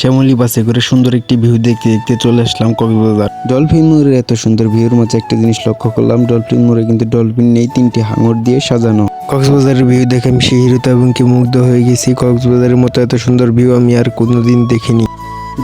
শ্যামলি বাসে করে সুন্দর একটি ভিউ দেখতে দেখতে চলে আসলাম কক্সবাজার। ডলফিন মোড়ের এত সুন্দর ভিউর মাঝে একটা জিনিস লক্ষ্য করলাম, ডলফিন মোড়ে কিন্তু ডলফিন নেই, তিনটি হাঙর দিয়ে সাজানো। কক্সবাজারের ভিউ দেখে আমি শিহরিত এবং কি মুগ্ধ হয়ে গেছি। কক্সবাজারের মতো এত সুন্দর ভিউ আমি আর কোনোদিন দেখিনি।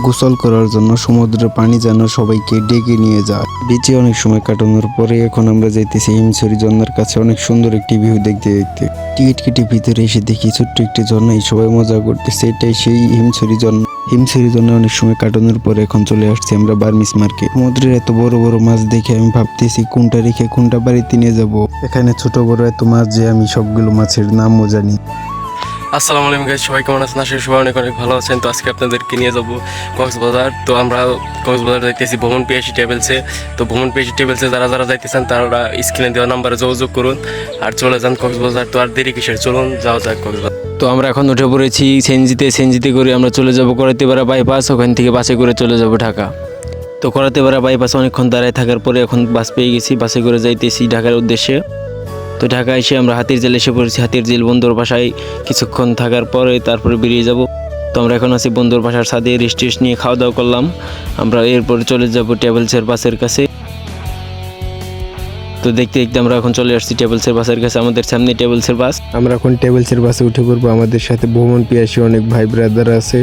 গোসল করার জন্য সমুদ্রের পানি যেন সবাইকে ডেকে নিয়ে যায়। বিচে অনেক সময় কাটানোর পরে এখন আমরা যাইতেছি হিমছড়ি ঝর্ণার কাছে অনেক সুন্দর একটি ভিউ দেখতে দেখতে। টিকিট কেটে ভিতরে এসে দেখি ছোট্ট একটি ঝর্ণায় সবাই মজা করতেছে, এটাই সেই হিমছড়ি ঝর্ণা। হিমছড়ি ঝর্ণা অনেক সময় কাটানোর পরে এখন চলে আসছি আমরা বার্মিস মার্কে। সমুদ্রের এত বড় বড় মাছ দেখে আমি ভাবতেছি কোনটা রেখে কোনটা বাড়িতে নিয়ে যাব। এখানে ছোট বড় এত মাছ যে আমি সবগুলো মাছের নামও জানি। আসসালামু আলাইকুম গাইস সবাই কেমন আছেন? করি সবাই অনেক অনেক ভালো আছেন। তো আজকে আপনাদেরকে নিয়ে যাব কক্সবাজার। তো আমরা কক্সবাজার যাইতেছি ভ্রমণ পিএসি টেবিলসে তো ভ্রমণ পিএসি টেবিলসে যারা যারা যাইতেছেন, তারা স্ক্রিনে দেওয়া নাম্বারে যোগাযোগ করুন। আর চলে যান কক্সবাজার। তো আর দেরি কিসের? চলুন, যাওয়া যাক কক্সবাজার। তো আমরা এখন উঠে পড়েছি সেনজিতে। সেনজিতে করে আমরা চলে যাব করাতেপাড়া বাইপাস ওখান থেকে বাসে করে চলে যাব ঢাকা। তো করাতেপাড়া বাইপাস অনেকক্ষণ দাঁড়ায় থাকার পরে এখন বাস পেয়ে গেছি। বাসে করে যাইতেছি ঢাকার উদ্দেশ্যে। তো ঢাকা এসে আমরা হাতির জেলে এসে পড়েছি। হাতির জেল বন্ধুর বাসায় কিছুক্ষণ থাকার পরে তারপরে বেরিয়ে যাব। তো আমরা এখন আছি বন্ধুর বাসার সাথে রেস্ট নিয়ে খাওয়া দাওয়া করলাম। আমরা এরপর চলে যাব টেবলসের বাসের কাছে। তো দেখতে দেখতে আমরা এখন চলে আসছি টেবলসের বাসের কাছে আমাদের সামনে টেবলসের বাস। আমরা এখন টেবিলসের বাসে উঠে পড়ব। আমাদের সাথে ভ্রমণ পিয়াসী অনেক ভাই ব্রাদার আছে।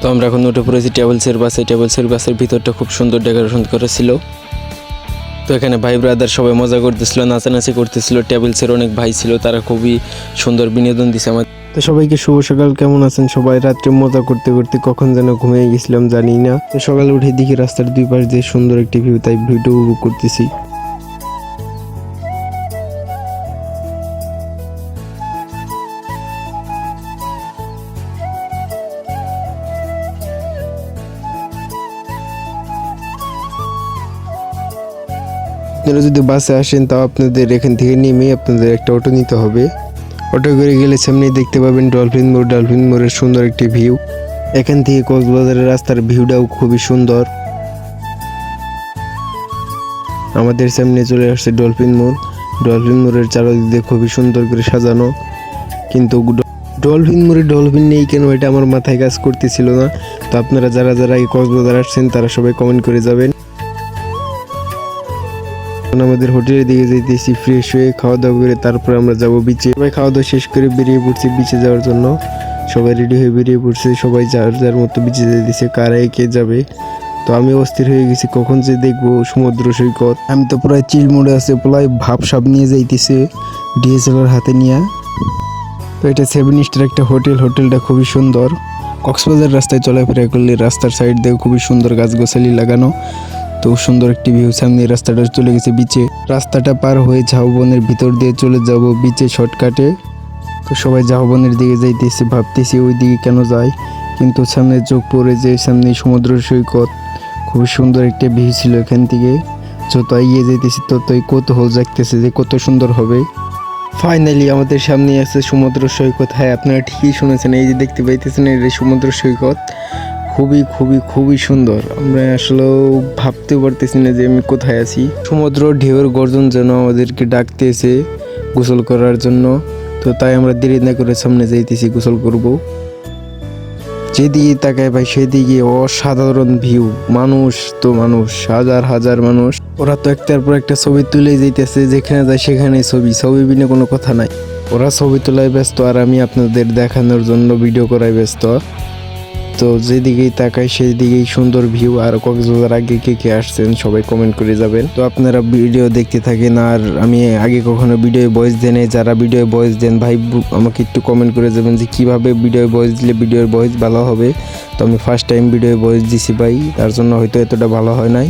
তো আমরা এখন উঠে পড়েছি টেবলসের বাসে। টেবলসের বাসের ভিতরটা খুব সুন্দর ডেকোরেশন করেছিল। এখানে ভাই ব্রাদার সবাই মজা করতেছিল, নাচানাচি করতেছিল টেবিলসের অনেক ভাই ছিল, তারা খুবই সুন্দর বিনোদন দিছে আমার। তো সবাইকে শুভ সকাল, কেমন আছেন সবাই? রাত্রে মজা করতে করতে কখন যেন ঘুমিয়ে গেছিলাম জানি না তো সকালে উঠে দিকে রাস্তার দুই পাশ দিয়ে সুন্দর একটি ভিউ তাই উপভোগ করতেছি। আপনারা যদি বাসে আসেন, তাও আপনাদের এখান থেকে নেমে আপনাদের একটা অটো নিতে হবে। অটো করে গেলে সামনে দেখতে পাবেন ডলফিন মোড়। ডলফিন মোড়ের সুন্দর একটি ভিউ। এখান থেকে কক্সবাজারের রাস্তার ভিউটাও খুবই সুন্দর। আমাদের সামনে চলে আসছে ডলফিন মোড়। ডলফিন মোড়ের চারদিক খুবই সুন্দর করে সাজানো। কিন্তু ডলফিন মোড়ে ডলফিন নেই কেন? এটা আমার মাথায় কাজ করতেছিল না। তো আপনারা যারা যারা এই কক্সবাজার আসছেন, তারা সবাই কমেন্ট করে যাবেন। আমাদের হোটেলের দিকে যাইতেছি ফ্রেশ হয়ে খাওয়া দাওয়া করে তারপর আমরা যাব বিচে সবাই খাওয়া দাওয়া শেষ করে বেরিয়ে পড়ছি বিচে যাওয়ার জন্য। সবাই রেডি হয়ে বেরিয়ে পড়ছে, সবাই যার যার মতো বিচে যেতেছে কারা কে যাবে। তো আমি অস্থির হয়ে গেছি, কখন যে দেখব সমুদ্র সৈকত। আমি তো প্রায় চিল মোড়ে আছে প্রায় ভাব সাপ নিয়ে যাইতেছে ডিএসএলআর হাতে নিয়ে। তো এটা সেভেন স্টার একটা হোটেল, হোটেলটা খুবই সুন্দর। কক্সবাজার রাস্তায় চলাফেরা করলে রাস্তার সাইড দিয়ে খুবই সুন্দর গাছগাছালি লাগানো। তো সুন্দর একটি ভিউ সামনে রাস্তাটা চলে গেছে বিচে রাস্তাটা পার হয়ে ঝাউবনের ভিতর দিয়ে চলে যাব বিচে শর্টকাটে তো সবাই ঝাউবনের দিকে যাইতেছে, ভাবতেছি ওই দিকে কেন যায় কিন্তু সামনে চোখ পড়ে যে সামনে সমুদ্র সৈকত, খুবই সুন্দর একটা ভিউ ছিল এখান থেকে। যত এগিয়ে যেতেছি ততই কৌতূহল জাগতেছে যে কত সুন্দর হবে। ফাইনালি আমাদের সামনে আছে সমুদ্র সৈকত। হ্যাঁ আপনারা ঠিকই শুনেছেন, এই যে দেখতে পাইতেছেন এটা সমুদ্র সৈকত। খুবই খুবই খুবই সুন্দর। আমরা আসলেও ভাবতেও পারতেছি না যে আমি কোথায় আছি। সমুদ্র ঢেউয়ের গর্জন যেন আমাদেরকে ডাকতেছে গোসল করার জন্য। তো তাই আমরা দেরি না করে সামনে যাইতেছি গোসল করব। যেদিকে তাকায় ভাই, সেদিকে অসাধারণ ভিউ। মানুষ তো মানুষ, হাজার হাজার মানুষ। ওরা তো একটার পর একটা ছবি তুলে যাইতেছে, যেখানে যায় সেখানে ছবি। ছবি বিনে কোনো কথা নাই। ওরা ছবি তোলায় ব্যস্ত, আর আমি আপনাদের দেখানোর জন্য ভিডিও করায় ব্যস্ত। তো যেদিকেই তাকাই সেই দিকেই সুন্দর ভিউ আর কক্সবাজার আগে কে কে আসছেন, সবাই কমেন্ট করে যাবেন। তো আপনারা ভিডিও দেখতে থাকেন, আর আমি আগে কখনো ভিডিও ভয়েস দেন যারা ভিডিও ভয়েস দেন, ভাই আমাকে একটু কমেন্ট করে যাবেন যে কীভাবে ভিডিও ভয়েস দিলে ভিডিওর ভয়েস ভালো হবে। তো আমি ফার্স্ট টাইম ভিডিও ভয়েস দিছি, ভাই। তার জন্য হয়তো এতটা ভালো হয় নাই।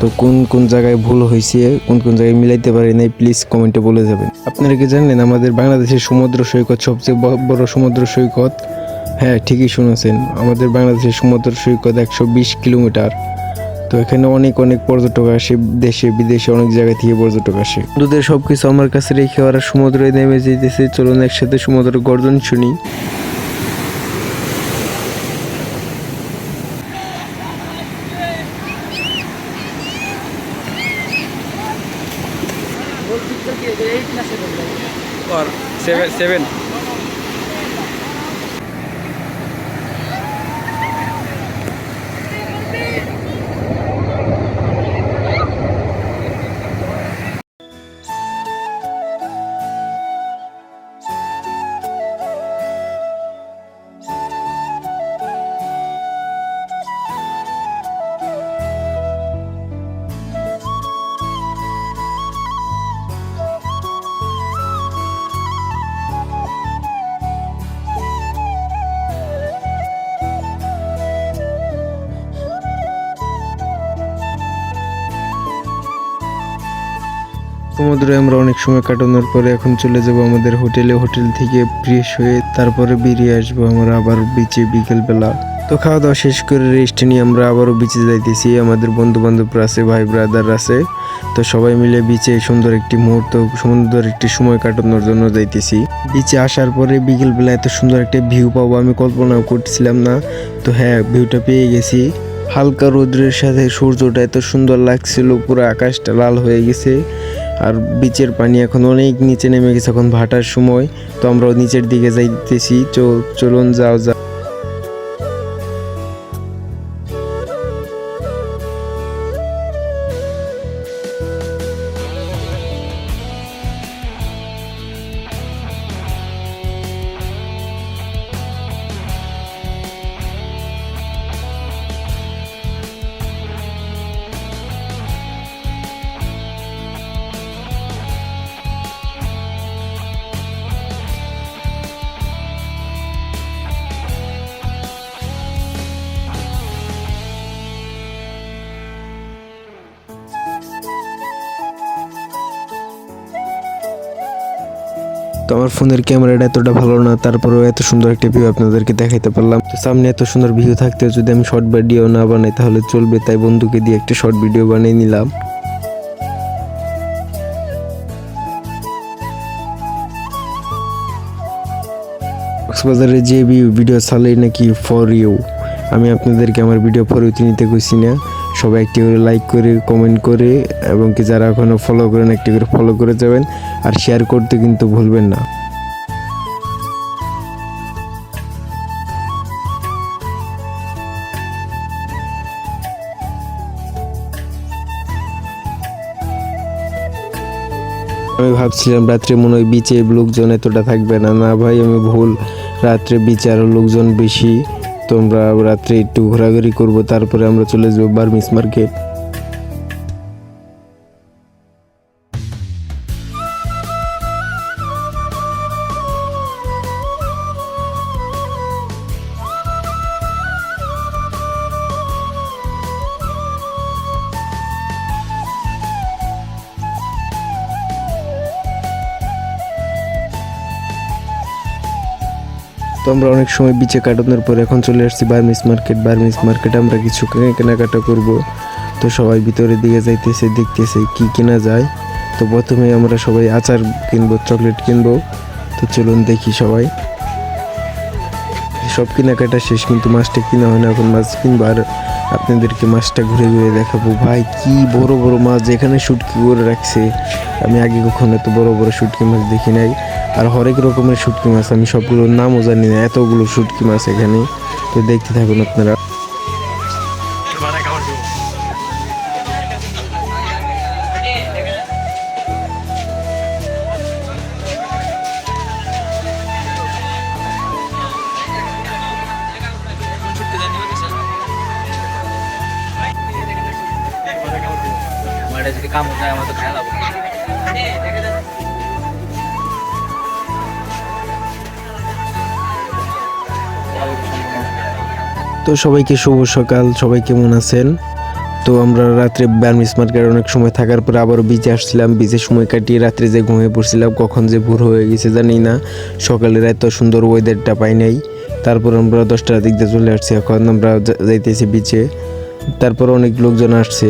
তো কোন কোন জায়গায় ভুল হয়েছে, কোন কোন জায়গায় মিলাইতে পারি নাই প্লিজ কমেন্টে বলে যাবেন। আপনারা কি জানেন আমাদের বাংলাদেশের সমুদ্র সৈকত সবচেয়ে বড় সমুদ্র সৈকত? হ্যাঁ ঠিকই শুনেছেন আমাদের বাংলাদেশের সমুদ্র সৈকত একশো বিশ কিলোমিটার তো এখানে অনেক অনেক পর্যটক আসে দেশে বিদেশে অনেক জায়গা থেকে পর্যটক আসে বন্ধুদের সব কিছু আমার কাছে রেখে ওরা সমুদ্রে নেমে যেতেছে চলুন একসাথে সমুদ্র গর্জন শুনি और सेवन सेवन সমুদ্রে আমরা অনেক সময় কাটানোর পরে এখন চলে যাব আমাদের হোটেলে। হোটেল থেকে ফ্রেশ হয়ে তারপরে বেরিয়ে আসব আমরা আবার বিচে বিকেলবেলা। তো খাওয়া দাওয়া শেষ করে রেস্ট নিয়ে আমরা আবারও বিচে যাইতেছি। আমাদের বন্ধু বান্ধবরা আছে, ভাই ব্রাদার আছে। তো সবাই মিলে বিচে সুন্দর একটি মুহূর্ত, সুন্দর একটি সময় কাটানোর জন্য যাইতেছি। বিচে আসার পরে বিকেলবেলা এত সুন্দর একটা ভিউ পাবো আমি কল্পনাও করছিলাম না। তো হ্যাঁ ভিউটা পেয়ে গেছি। হালকা রৌদ্রের সাথে সূর্যটা এত সুন্দর লাগছিল, পুরো আকাশটা লাল হয়ে গেছে। আর বিচের পানি এখন অনেক নিচে নেমে গেছে। এখন ভাটার সময়, তো আমরাও নিচের দিকে যাইতেছি। চলুন, যাও যাও। তো আমার ফোনের ক্যামেরাটা এতটা ভালো না, তারপরেও এত সুন্দর একটা ভিউ আপনাদেরকে দেখাইতে পারলাম। তো সামনে এত সুন্দর ভিউ থাকতে যদি আমি শর্ট ভিডিও না বানাই, তাহলে চলবে। তাই বন্ধুকে দিয়ে একটা শর্ট ভিডিও বানিয়ে নিলাম। কক্সবাজারে যে ভিডিও চালে নাকি ফর ইউ আমি আপনাদেরকে আমার ভিডিও ফরিউতে নিতে কইছি না। সবাই একটি করে লাইক করে কমেন্ট করে, এবং কি যারা এখনও ফলো করেন, একটি করে ফলো করে যাবেন। আর শেয়ার করতে কিন্তু ভুলবেন না। আমি ভাবছিলাম রাত্রে মনে হয় বিচে লোকজন এতটা থাকবে না। না ভাই, আমি ভুল। রাত্রে বিচে আরও লোকজন বেশি। তোমরা রাত্রে একটু ঘোরাঘুরি করব তারপরে আমরা চলে যাব বার্মিস মার্কেট তো আমরা অনেক সময় বিচে কাটানোর পর এখন চলে আসছি বার্মিস মার্কেট। বার্মিস মার্কেটে আমরা কিছু কেনাকাটা করব। তো সবাই ভিতরের দিকে যাইতেছে, দেখতেছে কি কেনা যায়। তো প্রথমে আমরা সবাই আচার কিনবো, চকলেট কিনবো। তো চলুন দেখি সবাই। সব কেনাকাটা শেষ, কিন্তু মাছটা কিনা হয় না। এখন মাছ কিনবো আর আপনাদেরকে মাছটা ঘুরে ঘুরে দেখাবো। ভাই, কি বড় বড় মাছ যেখানে শুটকি করে রাখছে। আমি আগে কখনো এত বড় বড় শুটকি মাছ দেখি নাই। আর হরেক রকমের শুটকি মাছ, আমি সবগুলোর নামও জানি না, এতগুলো শুটকি মাছ এখানে। তো দেখতে থাকুন আপনারা। যদি কাম হতো আমার তো খেলা তো সবাইকে শুভ সকাল, সবাই কেমন আছেন? তো আমরা রাত্রে বার্মিস মার্কেটে অনেক সময় থাকার পরে আবারও বিচে আসছিলাম, বিচে সময় কাটিয়ে রাত্রে যে ঘুমিয়ে পড়ছিলাম, কখন যে ভোর হয়ে গেছে জানি না। সকালের এত সুন্দর ওয়েদারটা পাই নাই। তারপর আমরা দশটার দিক দিয়ে চলে আসছি, এখন আমরা যাইতেছি বিচে। তারপর অনেক লোকজন আসছে।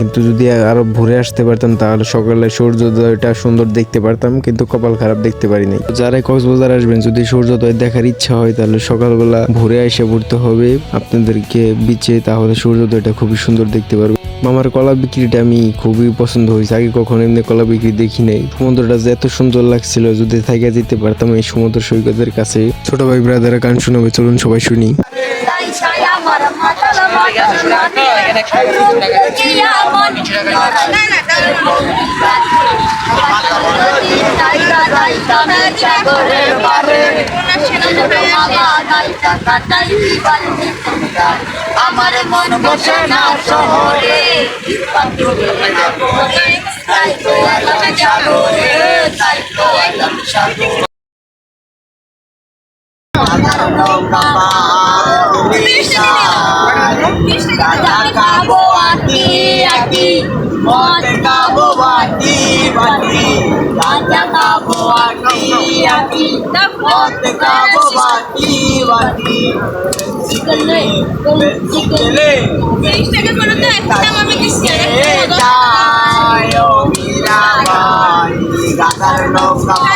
কিন্তু যদি আরও ভোরে আসতে পারতাম, তাহলে সকালে সূর্যোদয়টা সুন্দর দেখতে পারতাম, কিন্তু কপাল খারাপ দেখতে পারি নাই যারা কক্সবাজার আসবেন, যদি সূর্যোদয় দেখার ইচ্ছা হয়, তাহলে সকালবেলা ভোরে এসে পড়তে হবে। আপনাদেরকে বিচে তাহলে সূর্যোদয়টা খুবই সুন্দর দেখতে পারবে। মামার কলা বিক্রিটা আমি খুবই পছন্দ হয়েছে। আগে কখনো এমনি কলা বিক্রি দেখি নাই। সমুদ্রটা যে এত সুন্দর লাগছিল, যদি থাইকা যেতে পারতাম এই সমুদ্র সৈকতের কাছে। ছোট ভাই ব্রাদারা গান শোনাবে, চলুন সবাই শুনি। আমার মন বসে না শহরে তাই তো এলাম সাগরে তাই তো সাগরে খাবো আটি আটি মদ খাবো বাটি বাটি গাঁজা খাবো আটি আটি মদ খাবো বাটি বাটি চিকলে চিকলে যায় ও মীরা বাই গাঁজার নৌকা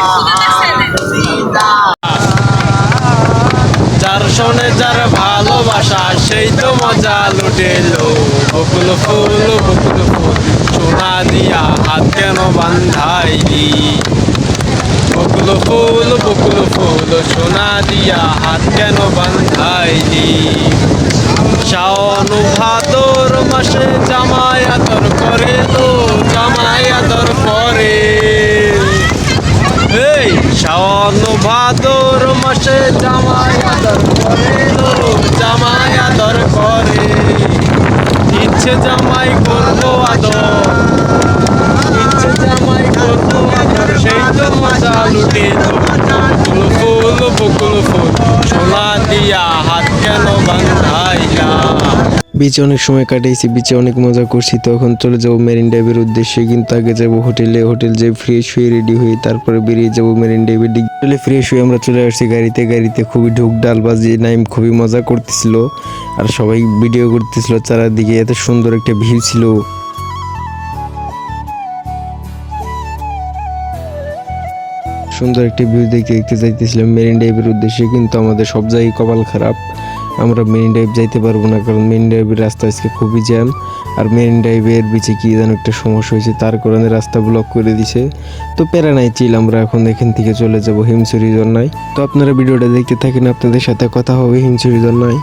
যার শোনে যার ভালোবাসা, সেই তো মজা লুটেলো। বকুল ফুল বকুল ফুল সোনা দিয়া হাত কেন বান্ধাইলি? বকুল ফুল বকুল ফুল সোনা দিয়া হাত কেন বান্ধাইলি? শাওন ভাদর মাসে জামাই আদর করে তো জামাই আদর করে। এই শাওন ভাদর মাসে জামাই আদর করে জামাই আদর করে। ইচ্ছে জামাই করব আদর। ইচ্ছে জামাই করব আদর, সেই তো মজা বিচে অনেক সময় কাটিয়েছি বিচে অনেক মজা করছি, তখন চলে যাব মেরিন ড্রাইভের উদ্দেশ্যে, কিন্তু আগে যাব হোটেলে, হোটেল যে ফ্রেশ হয়ে রেডি হয়ে তারপরে বেরিয়ে যাব মেরিন ড্রাইভের দিক। হোটেলে ফ্রেশ হয়ে আমরা চলে আসছি গাড়িতে গাড়িতে খুবই ঢুক, ডাল বাজিয়ে নাইম খুবই মজা করতেছিল, আর সবাই ভিডিও করতেছিল, চারিদিকে এত সুন্দর একটা ভিউ ছিল। সুন্দর একটি ভিউ দেখতে দেখতে যাইতেছিলাম মেরিন ড্রাইভের উদ্দেশ্যে, কিন্তু আমাদের সব জায়গায় কপাল খারাপ। আমরা মেরিন ড্রাইভ যাইতে পারব না, কারণ মেরিন ড্রাইভের রাস্তা আজকে খুবই জ্যাম আর মেরিন ড্রাইভের বিচে কি যেন একটা সমস্যা হয়েছে, তার কারণে রাস্তা ব্লক করে দিছে। তো প্যারা নাই চিল আমরা এখন এখান থেকে চলে যাব হিমসুরি জন্যায়। তো আপনারা ভিডিওটা দেখতে থাকেন, আপনাদের সাথে কথা হবে হিমসুরি জন্নায়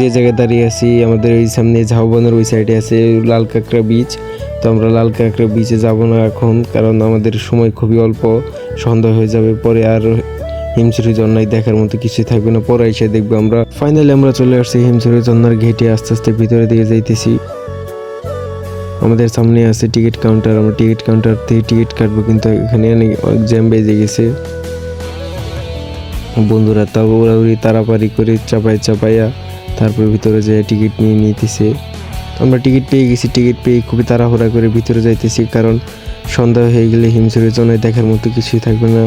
যে জায়গায় দাঁড়িয়ে আছি, আমাদের ওই সামনে ঝাউবনের ওই সাইডে আছে লাল কাঁকড়া বিচ তো আমরা লাল কাঁকড়া বিচে যাব না এখন, কারণ আমাদের সময় খুবই অল্প, সন্ধ্যা হয়ে যাবে, পরে আর হিমছড়ি ঝর্ণায় দেখার মতো কিছুই থাকবে না। পরে এসে দেখব আমরা। ফাইনালি আমরা চলে আসছি হিমছড়ি ঝর্ণার ঘেটে আস্তে আস্তে ভিতরে দিকে যাইতেছি। আমাদের সামনে আছে টিকিট কাউন্টার আমরা টিকিট কাউন্টার থেকে টিকিট কাটবো, কিন্তু এখানে অনেক জ্যাম বেজে গেছে। বন্ধুরা তাও ওরাউরি তাড়াতাড়ি করে চাপাই চাপাইয়া তারপর ভিতরে যেয়ে টিকিট নিয়ে নিতেছে। আমরা টিকিট পেয়ে গেছি, টিকিট পেয়ে খুবই তাড়াহুড়া করে ভিতরে যাইতেছি কারণ সন্ধ্যা হয়ে গেলে হিমসুরের জন্য দেখার মতো কিছুই থাকবে না।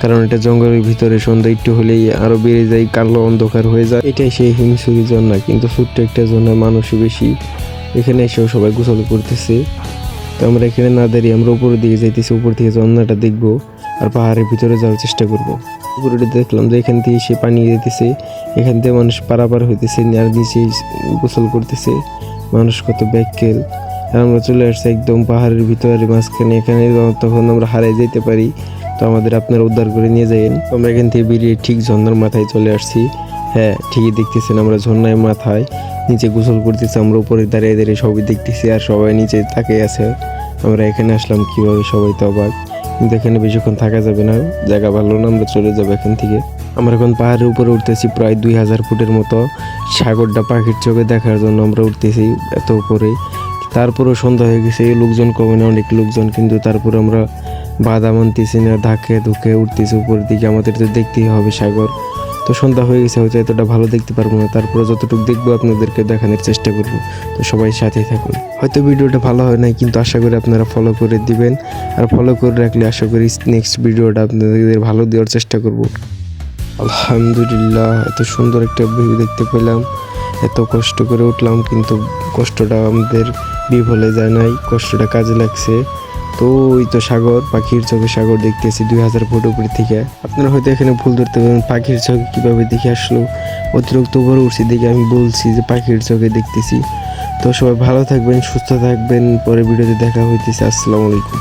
কারণ এটা জঙ্গলের ভিতরে সন্ধ্যা একটু হলেই আরও বেড়ে যায়, কালো অন্ধকার হয়ে যায়। এটাই সেই হিমসুরি জন্না কিন্তু ছোট্ট একটা জন্য মানুষই বেশি। এখানে এসেও সবাই গোসল করতেছে। তো আমরা এখানে না দাঁড়িয়ে আমরা উপরের দিকে যাইতেছি, উপর থেকে ঝর্ণাটা দেখব। আর পাহাড়ের ভিতরে যাওয়ার চেষ্টা করব। উপরে দেখলাম যে এখান থেকে সে পানি দিতেছে, এখান থেকে মানুষ পারাপার হইতেছে আর নিচে গোসল করতেছে, মানুষ কত ব্যাককেল। আর আমরা চলে আসছি একদম পাহাড়ের ভিতরে মাঝখানে, এখানে তখন আমরা হারিয়ে যেতে পারি, তো আমাদের আপনারা উদ্ধার করে নিয়ে যাবেন আমরা এখান থেকে বেরিয়ে ঠিক ঝর্ণার মাথায় চলে আসছি। হ্যাঁ ঠিকই দেখতেছেন আমরা ঝর্ণায় মাথায় নিচে গোসল করতেছি, আমরা উপরে দাঁড়িয়ে দাঁড়িয়ে সবই দেখতেছি আর সবাই নিচে তাকিয়ে আছে। আমরা এখানে আসলাম কীভাবে সবাই তো অবাক। কিন্তু বেশিক্ষণ থাকা যাবে না, জায়গা ভালো না, আমরা চলে যাব এখান থেকে। আমরা এখন পাহাড়ের উপরে উঠতেছি, প্রায় দুই হাজার ফুটের মতো সাগরটা পাখির চোখে দেখার জন্য আমরা উঠতেছি এত উপরে। তারপরেও সন্ধ্যা হয়ে গেছে লোকজন কমে না, অনেক লোকজন, কিন্তু তারপরে আমরা বাধা মানতেছি না ধাকে ধুকে উঠতেছি উপরের দিকে। আমাদের তো দেখতেই হবে সাগর। তো সন্ধ্যা হয়ে গেছে, হয়তো এতটা ভালো দেখতে পারব না। তারপরে যতটুকু দেখব আপনাদেরকে দেখানোর চেষ্টা করব। তো সবাই সাথেই থাকুন। হয়তো ভিডিওটা ভালো হয় নাই, কিন্তু আশা করি আপনারা ফলো করে দিবেন। আর ফলো করে রাখলে আশা করি নেক্সট ভিডিওটা আপনাদের ভালো দেওয়ার চেষ্টা করব। আলহামদুলিল্লাহ, এত সুন্দর একটা ভিউ দেখতে পেলাম। এত কষ্ট করে উঠলাম, কিন্তু কষ্টটা আমাদের বিফলে যায় নাই, কষ্টটা কাজে লাগছে। তো ওই তো সাগর, পাখির চোখে সাগর দেখতেছি দুই হাজার ফুট উপরে থেকে। আপনারা হয়তো এখানে ভুল ধরতে পারেন পাখির চোখে কীভাবে দেখে আসলো? অতিরিক্ত উপরে উঠছি দেখে আমি বলছি যে পাখির চোখে দেখতেছি। তো সবাই ভালো থাকবেন, সুস্থ থাকবেন, পরে ভিডিওতে দেখা হইতেছে, আসসালামু আলাইকুম।